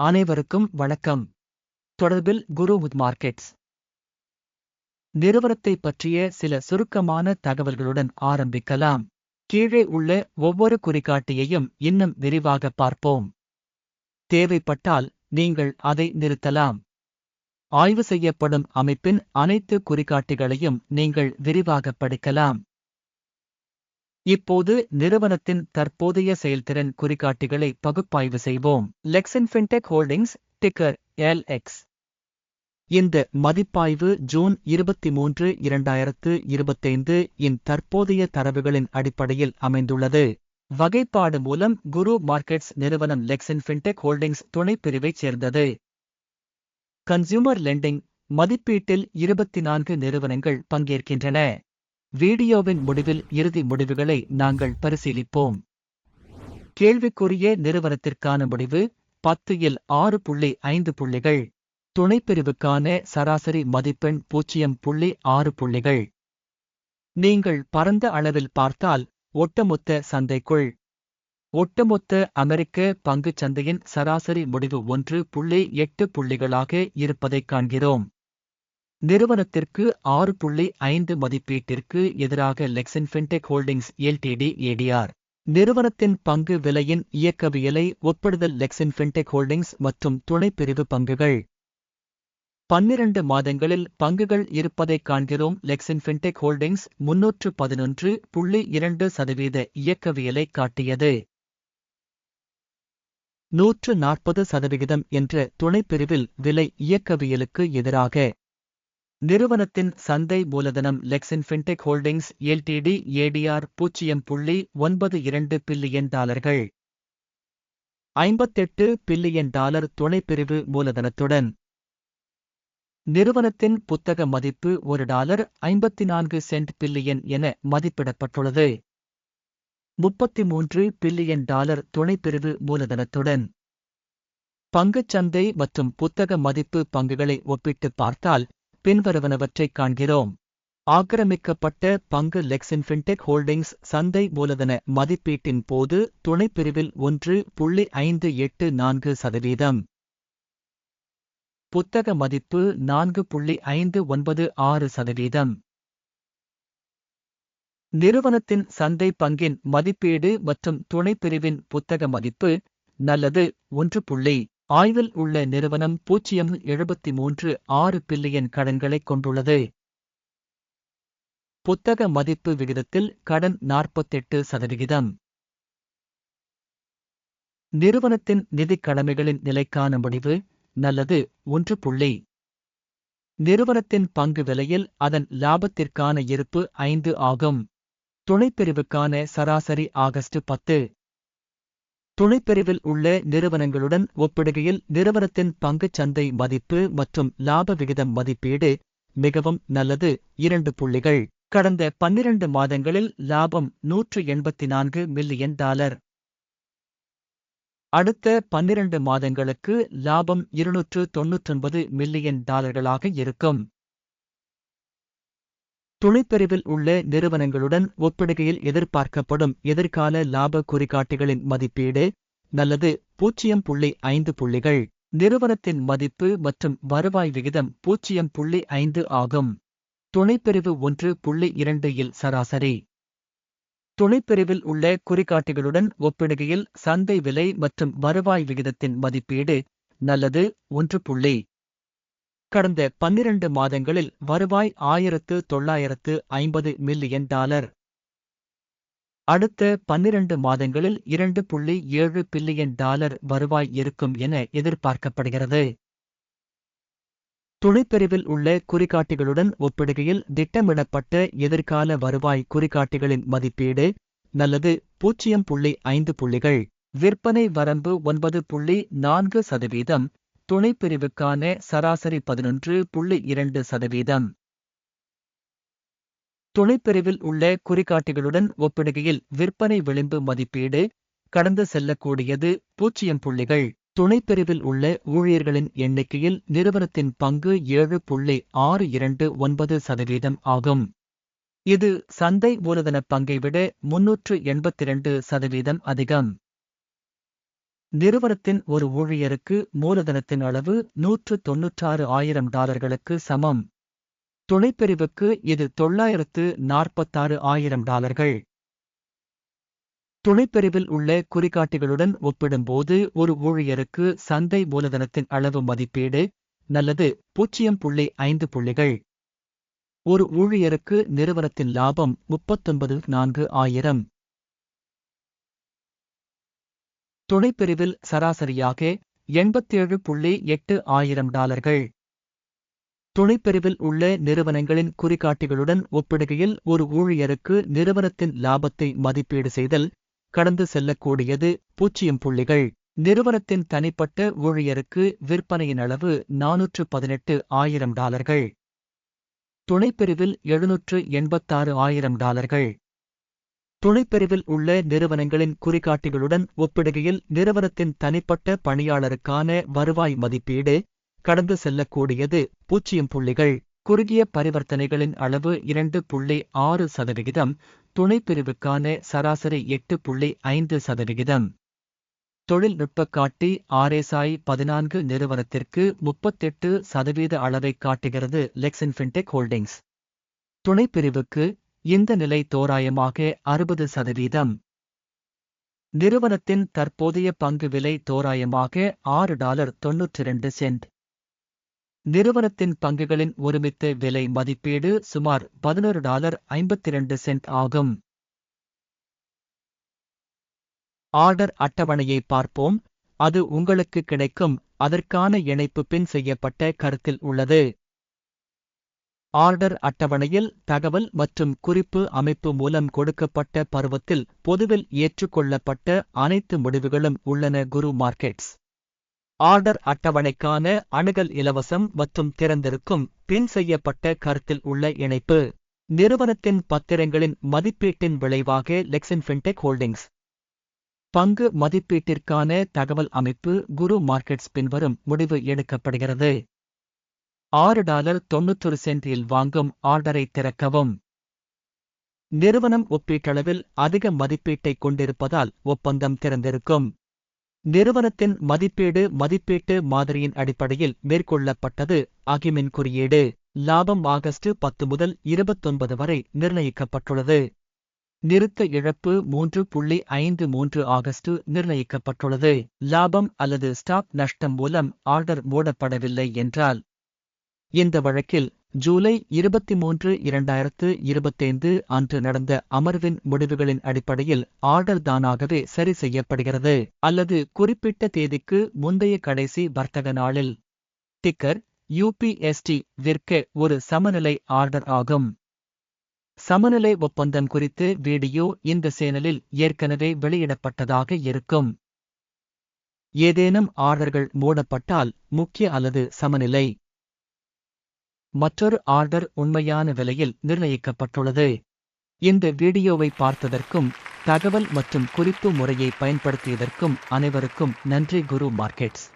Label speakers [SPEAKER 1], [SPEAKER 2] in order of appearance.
[SPEAKER 1] அனைவருக்கும் வணக்கம். தொடர்பில் குரு வித் மார்க்கெட்ஸ். நிறுவனத்தை பற்றிய சில சுருக்கமான தகவல்களுடன் ஆரம்பிக்கலாம். கீழே உள்ள ஒவ்வொரு குறிகாட்டியையும் இன்னும் விரிவாக பார்ப்போம். தேவைப்பட்டால் நீங்கள் அதை நிறுத்தலாம். ஆய்வு செய்யப்படும் அமைப்பின் அனைத்து குறிகாட்டிகளையும் நீங்கள் விரிவாக படிக்கலாம். இப்போது நிறுவனத்தின் தற்போதைய செயல்திறன் குறிகாட்டிகளை பகுப்பாய்வு செய்வோம். Lexin Fintech Holdings ticker LX இந்த மதிப்பாய்வு ஜூன் இருபத்தி மூன்று இரண்டாயிரத்து இருபத்தைந்து இன் தற்போதைய தரவுகளின் அடிப்படையில் அமைந்துள்ளது. வகைப்பாடு மூலம் குரு மார்க்கெட்ஸ் நிறுவனம் லெக்ஸன் ஃபின்டெக் ஹோல்டிங்ஸ் துணைப்பிரிவைச் சேர்ந்தது. கன்சியூமர் லெண்டிங் மதிப்பீட்டில் இருபத்தி நான்கு நிறுவனங்கள் பங்கேற்கின்றன. வீடியோவின் முடிவில் இறுதி முடிவுகளை நாங்கள் பரிசீலிப்போம். கேள்விக்குரிய நிறுவனத்திற்கான முடிவு பத்து இல் ஆறு புள்ளி ஐந்து புள்ளிகள். துணைப்பிரிவுக்கான சராசரி மதிப்பெண் பூஜ்ஜியம் புள்ளி ஆறு புள்ளிகள். நீங்கள் பரந்த அளவில் பார்த்தால் ஒட்டுமொத்த சந்தைக்குள். ஒட்டுமொத்த அமெரிக்க பங்குச் சந்தையின் சராசரி முடிவு ஒன்று புள்ளி எட்டு புள்ளிகளாக இருப்பதைக் காண்கிறோம். நிறுவனத்திற்கு ஆறு புள்ளி ஐந்து மதிப்பீட்டிற்கு எதிராக Lexin Fintech Holdings LTD ADR நிறுவனத்தின் பங்கு விலையின் இயக்கவியலை ஒப்பிடுதல் லெக்சன் ஃபின்டெக் ஹோல்டிங்ஸ் மற்றும் துணைப்பிரிவு பங்குகள். பன்னிரண்டு மாதங்களில் பங்குகள் இருப்பதைக் காண்கிறோம் லெக்சன் ஃபின்டெக் ஹோல்டிங்ஸ் முன்னூற்று பதினொன்று புள்ளி இரண்டு சதவீத இயக்கவியலை காட்டியது. நூற்று நாற்பது சதவிகிதம் என்ற துணைப்பிரிவில் விலை இயக்கவியலுக்கு எதிராக நிறுவனத்தின் சந்தை மூலதனம் Lexin Fintech Holdings LTD ADR பூஜ்ஜியம் புள்ளி ஒன்பது இரண்டு பில்லியன் டாலர்கள். ஐம்பத்தெட்டு பில்லியன் டாலர் துணைப்பிரிவு மூலதனத்துடன். நிறுவனத்தின் புத்தக மதிப்பு ஒரு டாலர் ஐம்பத்தி நான்கு சென்ட் பில்லியன் என மதிப்பிடப்பட்டுள்ளது. முப்பத்தி மூன்று பில்லியன் டாலர் துணைப்பிரிவு மூலதனத்துடன். பங்குச்சந்தை மற்றும் புத்தக மதிப்பு பங்குகளை ஒப்பிட்டு பார்த்தால் பின்வருவனவற்றைக் காண்கிறோம். ஆக்கிரமிக்கப்பட்ட பங்கு லெக்ஸின் ஃபின்டெக் ஹோல்டிங்ஸ் சந்தை மூலதன மதிப்பீட்டின் போது துணைப்பிரிவில் ஒன்று புள்ளி ஐந்து எட்டு நான்கு சதவீதம். புத்தக மதிப்பு நான்கு புள்ளி ஐந்து ஒன்பது ஆறு சதவீதம். நிறுவனத்தின் சந்தை பங்கின் மதிப்பீடு மற்றும் துணைப்பிரிவின் புத்தக மதிப்பு நல்லது ஒன்று புள்ளி ஆய்வில் உள்ள நிறுவனம் பூஜ்ஜியம் எழுபத்தி மூன்று ஆறு பில்லியன் கடன்களை கொண்டுள்ளது. புத்தக மதிப்பு விகிதத்தில் கடன் நாற்பத்தெட்டு சதவிகிதம். நிறுவனத்தின் நிதிக் கடமைகளின் நிலைக்கான முடிவு நல்லது ஒன்று புள்ளி. நிறுவனத்தின் பங்கு விலையில் அதன் லாபத்திற்கான இருப்பு ஐந்து ஆகும். துணைப்பிரிவுக்கான சராசரி ஆகஸ்ட் பத்து. துணைப்பிரிவில் உள்ள நிறுவனங்களுடன் ஒப்பிடுகையில் நிறுவனத்தின் பங்குச் சந்தை மதிப்பு மற்றும் லாப விகிதம் மதிப்பீடு மிகவும் நல்லது. இரண்டு புள்ளிகள். கடந்த பன்னிரண்டு மாதங்களில் லாபம் நூற்று எண்பத்தி நான்கு மில்லியன் டாலர். அடுத்த பன்னிரண்டு மாதங்களுக்கு லாபம் இருநூற்று தொன்னூற்றொன்பது மில்லியன் டாலர்களாக இருக்கும். துணைப்பிரிவில் உள்ள நிறுவனங்களுடன் ஒப்பிடுகையில் எதிர்பார்க்கப்படும் எதிர்கால லாப குறிகாட்டிகளின் மதிப்பீடு நல்லது பூஜ்ஜியம் புள்ளி ஐந்து புள்ளிகள். நிறுவனத்தின் மதிப்பு மற்றும் வருவாய் விகிதம் பூஜ்ஜியம் புள்ளி ஐந்து ஆகும். துணைப்பிரிவு ஒன்று புள்ளி இரண்டு இல் சராசரி. துணைப்பிரிவில் உள்ள குறிகாட்டிகளுடன் ஒப்பிடுகையில் சந்தை விலை மற்றும் வருவாய் விகிதத்தின் மதிப்பீடு நல்லது ஒன்று புள்ளி கடந்த பன்னிரண்டு மாதங்களில் வருவாய் ஆயிரத்து தொள்ளாயிரத்து ஐம்பது மில்லியன் டாலர். அடுத்த பன்னிரண்டு மாதங்களில் இரண்டு புள்ளி ஏழு பில்லியன் டாலர் வருவாய் இருக்கும் என எதிர்பார்க்கப்படுகிறது. துணைப்பிரிவில் உள்ள குறிகாட்டிகளுடன் ஒப்பிடுகையில் திட்டமிடப்பட்ட எதிர்கால வருவாய் குறிகாட்டிகளின் மதிப்பீடு நல்லது பூஜ்ஜியம் புள்ளி ஐந்து புள்ளிகள் விற்பனை வரம்பு ஒன்பது புள்ளி நான்கு சதவீதம் துணைப்பிரிவுக்கான சராசரி பதினொன்று புள்ளி இரண்டு சதவீதம். துணைப்பிரிவில் உள்ள குறிகாட்டிகளுடன் ஒப்பிடுகையில் விற்பனை விளிம்பு மதிப்பீடு கடந்து செல்லக்கூடியது பூஜ்ஜியம் புள்ளிகள். துணைப்பிரிவில் உள்ள ஊழியர்களின் எண்ணிக்கையில் நிறுவனத்தின் பங்கு ஏழு புள்ளி ஆறு இரண்டு ஒன்பது சதவீதம் ஆகும். இது சந்தை மூலதன பங்கை விட முன்னூற்று எண்பத்தி இரண்டு சதவீதம் அதிகம். நிறுவனத்தின் ஒரு ஊழியருக்கு மூலதனத்தின் அளவு நூற்று தொன்னூற்றாறு ஆயிரம் டாலர்களுக்கு சமம். துணைப்பிரிவுக்கு இது தொள்ளாயிரத்து நாற்பத்தாறு ஆயிரம் டாலர்கள். துணைப்பிரிவில் உள்ள குறிகாட்டிகளுடன் ஒப்பிடும்போது ஒரு ஊழியருக்கு சந்தை மூலதனத்தின் அளவு மதிப்பீடு நல்லது பூஜ்ஜியம் புள்ளி ஐந்து புள்ளிகள். ஒரு ஊழியருக்கு நிறுவனத்தின் லாபம் முப்பத்தொன்பது நான்கு ஆயிரம். துணைப்பிரிவில் சராசரியாக எண்பத்தேழு புள்ளி எட்டு ஆயிரம் டாலர்கள். துணைப்பிரிவில் உள்ள நிறுவனங்களின் குறிகாட்டிகளுடன் ஒப்பிடுகையில் ஒரு ஊழியருக்கு நிறுவனத்தின் லாபத்தை மதிப்பீடு செய்தல் கடந்து செல்லக்கூடியது பூஜ்ஜியம் புள்ளிகள். நிறுவனத்தின் தனிப்பட்ட ஊழியருக்கு விற்பனையின் அளவு நானூற்று பதினெட்டு ஆயிரம் டாலர்கள். துணைப்பிரிவில் எழுநூற்று எண்பத்தாறு ஆயிரம் டாலர்கள். துணைப்பிரிவில் உள்ள நிறுவனங்களின் குறிகாட்டிகளுடன் ஒப்பிடுகையில் நிறுவனத்தின் தனிப்பட்ட பணியாளருக்கான வருவாய் மதிப்பீடு கடந்து செல்லக்கூடியது பூஜ்ஜியம் புள்ளிகள். குறுகிய பரிவர்த்தனைகளின் அளவு இரண்டு புள்ளி ஆறு சதவிகிதம் துணைப்பிரிவுக்கான சராசரி எட்டு புள்ளி ஐந்து சதவிகிதம். தொழில்நுட்ப காட்டி ஆர்எஸ்ஐ பதினான்கு நிறுவனத்திற்கு முப்பத்தெட்டு சதவீத அளவை காட்டுகிறது லெக்ஸின் ஃபின்டெக் ஹோல்டிங்ஸ். துணைப்பிரிவுக்கு இந்த நிலை தோராயமாக அறுபது சதவீதம். நிறுவனத்தின் தற்போதைய பங்கு விலை தோராயமாக ஆறு டாலர் தொன்னூற்றி இரண்டு சென்ட். நிறுவனத்தின் பங்குகளின் ஒருமித்த விலை மதிப்பீடு சுமார் பதினொரு டாலர் ஐம்பத்தி இரண்டு சென்ட் ஆகும். ஆர்டர் அட்டவணையை பார்ப்போம். அது உங்களுக்கு கிடைக்கும். அதற்கான இணைப்பு பின் செய்யப்பட்ட கருத்தில் உள்ளது. ஆர்டர் அட்டவணையில் தகவல் மற்றும் குறிப்பு அமைப்பு மூலம் கொடுக்கப்பட்ட பருவத்தில் பொதுவில் ஏற்றுக்கொள்ளப்பட்ட அனைத்து முடிவுகளும் உள்ளன குரு மார்க்கெட்ஸ். ஆர்டர் அட்டவணைக்கான அணுகல் இலவசம் மற்றும் திறந்திருக்கும் பின் செய்யப்பட்ட கருத்தில் உள்ள இணைப்பு. நிறுவனத்தின் பத்திரங்களின் மதிப்பீட்டின் விளைவாக லெக்ஸின் ஃபின்டெக் ஹோல்டிங்ஸ். பங்கு மதிப்பீட்டிற்கான தகவல் அமைப்பு குரு மார்க்கெட்ஸ் பின்வரும் முடிவு எடுக்கப்படுகிறது. ஆறு டாலர் தொன்னூற்றொரு சென்டில் வாங்கும் ஆர்டரை திறக்கவும். நிறுவனம் ஒப்பீட்டளவில் அதிக மதிப்பீட்டை கொண்டிருப்பதால் ஒப்பந்தம் திறந்திருக்கும். நிறுவனத்தின் மதிப்பீடு மதிப்பீட்டு மாதிரியின் அடிப்படையில் மேற்கொள்ளப்பட்டது அகிமின் குறியீடு. லாபம் ஆகஸ்ட் பத்து முதல் இருபத்தொன்பது வரை நிர்ணயிக்கப்பட்டுள்ளது. நிறுத்த இழப்பு மூன்று புள்ளி ஐந்து மூன்று ஆகஸ்ட் நிர்ணயிக்கப்பட்டுள்ளது. லாபம் அல்லது ஸ்டாக் நஷ்டம் மூலம் ஆர்டர் மூடப்படவில்லை என்றால் இந்த வழக்கில் ஜூலை இருபத்தி மூன்று இரண்டாயிரத்து இருபத்தைந்து அன்று நடந்த அமர்வின் முடிவுகளின் அடிப்படையில் ஆர்டர் தானாகவே சரி செய்யப்படுகிறது அல்லது குறிப்பிட்ட தேதிக்கு முந்தைய கடைசி வர்த்தக நாளில். டிக்கர் யூபிஎஸ்டி விற்க ஒரு சமநிலை ஆர்டர் ஆகும். சமநிலை ஒப்பந்தம் குறித்து வீடியோ இந்த சேனலில் ஏற்கனவே வெளியிடப்பட்டதாக இருக்கும். ஏதேனும் ஆர்டர்கள் மூடப்பட்டால் முக்கிய அல்லது சமநிலை. மற்றொரு ஆர்டர் உண்மையான விலையில் நிர்ணயிக்கப்பட்டுள்ளது. இந்த வீடியோவை பார்த்ததற்கும் தகவல் மற்றும் குறிப்பு முறையை பயன்படுத்தியதற்கும் அனைவருக்கும் நன்றி குரு மார்க்கெட்ஸ்.